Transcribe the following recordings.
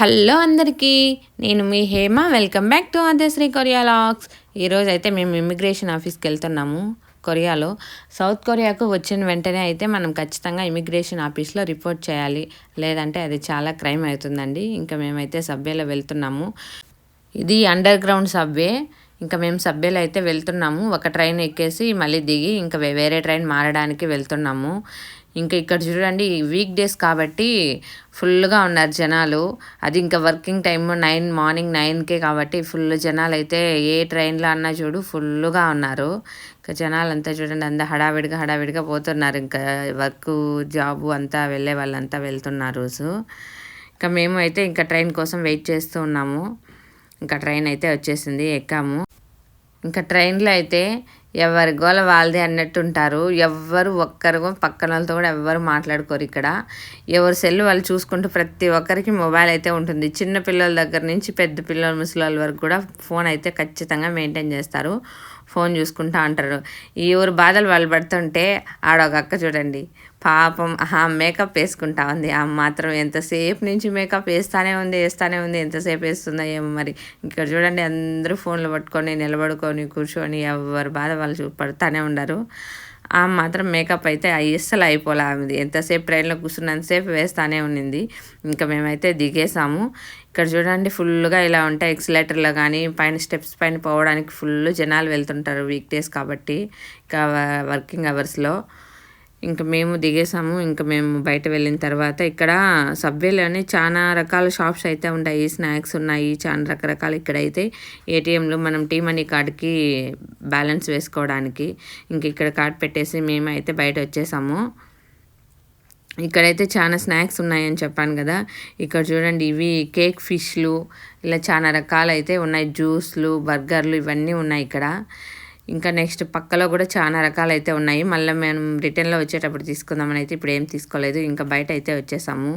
Hello అందరికీ నేను మీ Hema. Welcome back to Adyasri Korea vlogs. ఈరోజు అయితే మేము ఇమిగ్రేషన్ ఆఫీస్కి వెళ్తున్నాము కొరియాలో. సౌత్ కొరియాకు వచ్చిన వెంటనే అయితే మనం ఖచ్చితంగా ఇమిగ్రేషన్ ఆఫీస్లో రిపోర్ట్ చేయాలి. లేదంటే అది చాలా క్రైమ్ అవుతుందండి. ఇంకా మేమైతే సబ్వేలో వెళ్తున్నాము. ఇది అండర్ గ్రౌండ్ సబ్వే. ఇంకా మేము సభ్యులు అయితే వెళ్తున్నాము. ఒక ట్రైన్ ఎక్కేసి మళ్ళీ దిగి ఇంకా వేరే ట్రైన్ మారడానికి వెళ్తున్నాము. ఇంకా ఇక్కడ చూడండి వీక్ డేస్ కాబట్టి ఫుల్గా ఉన్నారు జనాలు. అది ఇంకా వర్కింగ్ టైమ్ నైన్ మార్నింగ్ నైన్కే కాబట్టి ఫుల్ జనాలు అయితే ఏ ట్రైన్లో అన్నా చూడు ఫుల్గా ఉన్నారు. ఇంకా జనాలు అంతా చూడండి అంతా హడావిడిగా హడావిడిగా పోతున్నారు. ఇంకా వర్క్ జాబు అంతా వెళ్ళే వాళ్ళంతా వెళ్తున్నారు సో ఇంకా మేము అయితే ఇంకా ట్రైన్ కోసం వెయిట్ చేస్తూ ఉన్నాము. ఇంకా ట్రైన్ అయితే వచ్చేసింది ఎక్కాము. ఇంకా ట్రైన్లో అయితే ఎవరి గోల వాళ్ళదే అన్నట్టు ఉంటారు ఎవ్వరు ఒక్కరు పక్కన వాళ్ళతో కూడా ఎవ్వరు మాట్లాడుకోరు ఇక్కడ. ఎవరు సెల్ వాళ్ళు చూసుకుంటూ ప్రతి ఒక్కరికి మొబైల్ అయితే ఉంటుంది. చిన్న పిల్లల దగ్గర నుంచి పెద్ద పిల్లల ముసలి వరకు కూడా ఫోన్ అయితే ఖచ్చితంగా మెయింటైన్ చేస్తారు. ఫోన్ చూసుకుంటా అంటారు ఈ ఊరు బాధలు వాళ్ళు పడుతుంటే ఆడ ఒక అక్క చూడండి. పాపం ఆ మేకప్ వేసుకుంటా ఉంది. ఆ మాత్రం ఎంతసేపు నుంచి మేకప్ వేస్తానే ఉంది వేస్తానే ఉంది ఎంతసేపు వేస్తుందో ఏమో మరి. ఇక్కడ చూడండి అందరూ ఫోన్లు పట్టుకొని నిలబడుకొని కూర్చొని ఎవరు బాధ వాళ్ళు చూ పడుతూనే ఉండరు. ఆ మాత్రం మేకప్ అయితే అస్సలు అయిపోలే ఆమెది ఎంతసేపు ట్రైన్లో కూర్చున్నంతసేపు వేస్తానే ఉన్నింది. ఇంకా మేమైతే దిగేసాము. ఇక్కడ చూడండి ఫుల్గా ఇలా ఉంటాయి ఎక్సిలేటర్లో కానీ పైన స్టెప్స్ పైన పోవడానికి ఫుల్ జనాలు వెళ్తుంటారు వీక్ డేస్ కాబట్టి ఇంకా వర్కింగ్ అవర్స్లో. ఇంకా మేము దిగేసాము ఇంకా మేము బయట వెళ్ళిన తర్వాత ఇక్కడ సబ్వేలోనే చాలా రకాల షాప్స్ అయితే ఉంటాయి. స్నాక్స్ ఉన్నాయి. చాలా రకరకాల ఇక్కడైతే ఏటీఎంలో మనం టీ మనీ కార్డ్కి బ్యాలెన్స్ వేసుకోవడానికి ఇంక ఇక్కడ కార్డ్ పెట్టేసి మేము అయితే బయట వచ్చేసాము. ఇక్కడైతే చాలా స్నాక్స్ ఉన్నాయని చెప్పాను కదా. ఇక్కడ చూడండి ఇవి కేక్ ఫిష్లు ఇలా చాలా రకాలు అయితే ఉన్నాయి. జ్యూస్లు బర్గర్లు ఇవన్నీ ఉన్నాయి ఇక్కడ. ఇంకా నెక్స్ట్ పక్కలో కూడా చాలా రకాలు అయితే ఉన్నాయి. మళ్ళీ మేము రిటర్న్లో వచ్చేటప్పుడు తీసుకుందామని అయితే ఇప్పుడు ఏం తీసుకోలేదు. ఇంకా బయట అయితే వచ్చేసాము.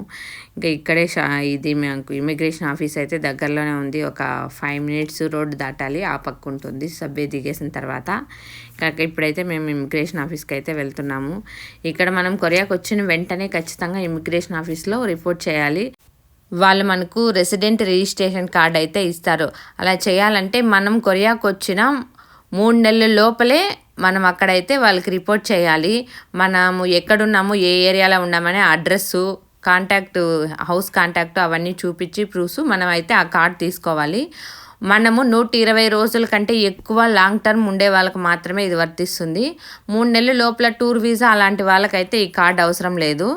ఇంకా ఇక్కడే షా ఇది మాకు ఇమిగ్రేషన్ ఆఫీస్ అయితే దగ్గరలోనే ఉంది. ఒక ఫైవ్ మినిట్స్ రోడ్ దాటాలి. ఆ పక్క ఉంటుంది. సబ్బే దిగేసిన తర్వాత. కాక ఇప్పుడైతే మేము ఇమిగ్రేషన్ ఆఫీస్కి అయితే వెళ్తున్నాము. ఇక్కడ మనం కొరియాకు వచ్చిన వెంటనే ఖచ్చితంగా ఇమిగ్రేషన్ ఆఫీస్లో రిపోర్ట్ చేయాలి. వాళ్ళు మనకు రెసిడెంట్ రిజిస్ట్రేషన్ కార్డ్ అయితే ఇస్తారు. అలా చేయాలంటే మనం కొరియాకు వచ్చిన మూడు నెలల లోపలే మనం అక్కడైతే వాళ్ళకి రిపోర్ట్ చేయాలి. మనము ఎక్కడున్నాము ఏ ఏరియాలో ఉన్నామనే అడ్రస్సు కాంటాక్ట్ హౌస్ కాంటాక్ట్ అవన్నీ చూపించి ప్రూఫ్స్ మనం అయితే ఆ కార్డ్ తీసుకోవాలి. మనము నూట ఇరవై రోజుల కంటే ఎక్కువ లాంగ్ టర్మ్ ఉండే వాళ్ళకి మాత్రమే ఇది వర్తిస్తుంది. మూడు నెలల లోపల టూర్ వీసా అలాంటి వాళ్ళకైతే ఈ కార్డు అవసరం లేదు.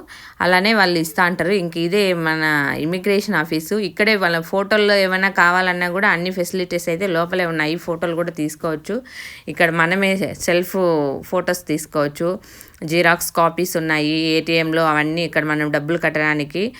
అలానే వాళ్ళు ఇస్తా అంటారు. ఇంక ఇదే మన ఇమిగ్రేషన్ ఆఫీసు. ఇక్కడే వాళ్ళ ఫోటోల్లో ఏమైనా కావాలన్నా కూడా అన్ని ఫెసిలిటీస్ అయితే లోపలే ఉన్నాయి. ఫోటోలు కూడా తీసుకోవచ్చు. ఇక్కడ మనమే సెల్ఫ్ ఫొటోస్ తీసుకోవచ్చు. జిరాక్స్ కాపీస్ ఉన్నాయి. ఏటీఎంలో అవన్నీ ఇక్కడ మనం డబ్బులు కట్టడానికి.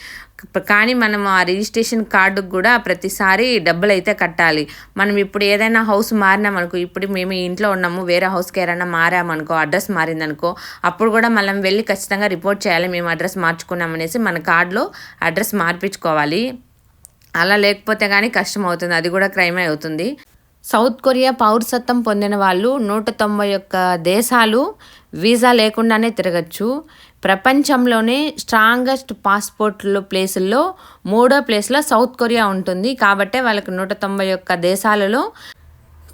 కానీ మనం ఆ రిజిస్ట్రేషన్ కార్డుకు కూడా ప్రతిసారి డబ్బులు అయితే కట్టాలి. మనం ఇప్పుడు ఏదైనా హౌస్ మారినామనుకో ఇప్పుడు మేము ఇంట్లో ఉన్నాము వేరే హౌస్కి ఏదైనా మారామనుకో అడ్రస్ మారిందనుకో అప్పుడు కూడా మనం వెళ్ళి ఖచ్చితంగా రిపోర్ట్ చేయాలి మేము అడ్రస్ మార్చుకున్నామనేసి మన కార్డులో అడ్రస్ మార్పించుకోవాలి. అలా లేకపోతే కానీ కష్టం అవుతుంది అది కూడా క్రైమే అవుతుంది. సౌత్ కొరియా పౌరసత్వం పొందిన వాళ్ళు నూట తొంభై ఒక్క దేశాలు వీసా లేకుండానే తిరగచ్చు. ప్రపంచంలోనే స్ట్రాంగెస్ట్ పాస్పోర్ట్లు ప్లేసుల్లో మూడో ప్లేస్లో సౌత్ కొరియా ఉంటుంది. కాబట్టే వాళ్ళకి నూట తొంభై ఒక్క దేశాలలో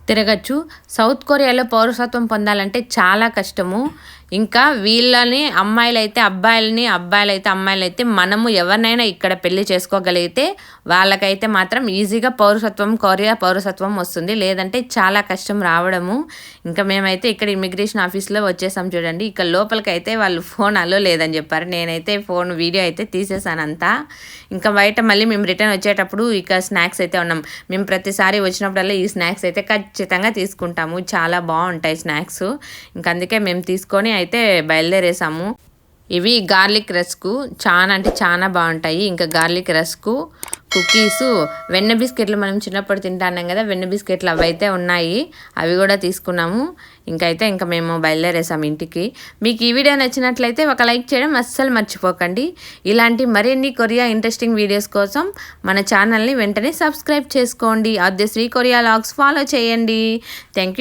తిరగచ్చు. సౌత్ కొరియాలో పౌరసత్వం పొందాలంటే చాలా కష్టము. ఇంకా వీళ్ళని అమ్మాయిలైతే అబ్బాయిలని అబ్బాయిలైతే అమ్మాయిలైతే మనము ఎవరినైనా ఇక్కడ పెళ్ళి చేసుకోగలిగితే వాళ్ళకైతే మాత్రం ఈజీగా పౌరసత్వం కొరియా పౌరసత్వం వస్తుంది. లేదంటే చాలా కష్టం రావడము. ఇంకా మేమైతే ఇక్కడ ఇమిగ్రేషన్ ఆఫీస్లో వచ్చేసాం చూడండి. ఇక్కడ లోపలికి అయితే వాళ్ళు ఫోన్ అలో లేదని చెప్పారు. నేనైతే ఫోన్ వీడియో అయితే తీసేసాను అంతా ఇంకా బయట మళ్ళీ మేము రిటర్న్ వచ్చేటప్పుడు ఇక స్నాక్స్ అయితే ఉన్నాం. మేము ప్రతిసారి వచ్చినప్పుడల్లా ఈ స్నాక్స్ అయితే ఖచ్చితంగా తీసుకుంటాము. చాలా బాగుంటాయి స్నాక్స్. ఇంకా అందుకే మేము తీసుకొని అయితే బయలుదేరేసాము. ఇవి గార్లిక్ రస్కు చాలా అంటే చాలా బాగుంటాయి. ఇంకా గార్లిక్ రస్కు కుకీస్ వెన్న బిస్కెట్లు మనం చిన్నప్పుడు తింటాన్నాం కదా వెన్న బిస్కెట్లు అవి అయితే ఉన్నాయి. అవి కూడా తీసుకున్నాము. ఇంకైతే ఇంకా మేము బయలుదేరేసాం ఇంటికి. మీకు ఈ వీడియో నచ్చినట్లయితే ఒక లైక్ చేయడం అస్సలు మర్చిపోకండి. ఇలాంటి మరిన్ని కొరియా ఇంట్రెస్టింగ్ వీడియోస్ కోసం మన ఛానల్ని వెంటనే సబ్స్క్రైబ్ చేసుకోండి. అదే శ్రీ కొరియా లాగ్స్ ఫాలో చేయండి. Thank you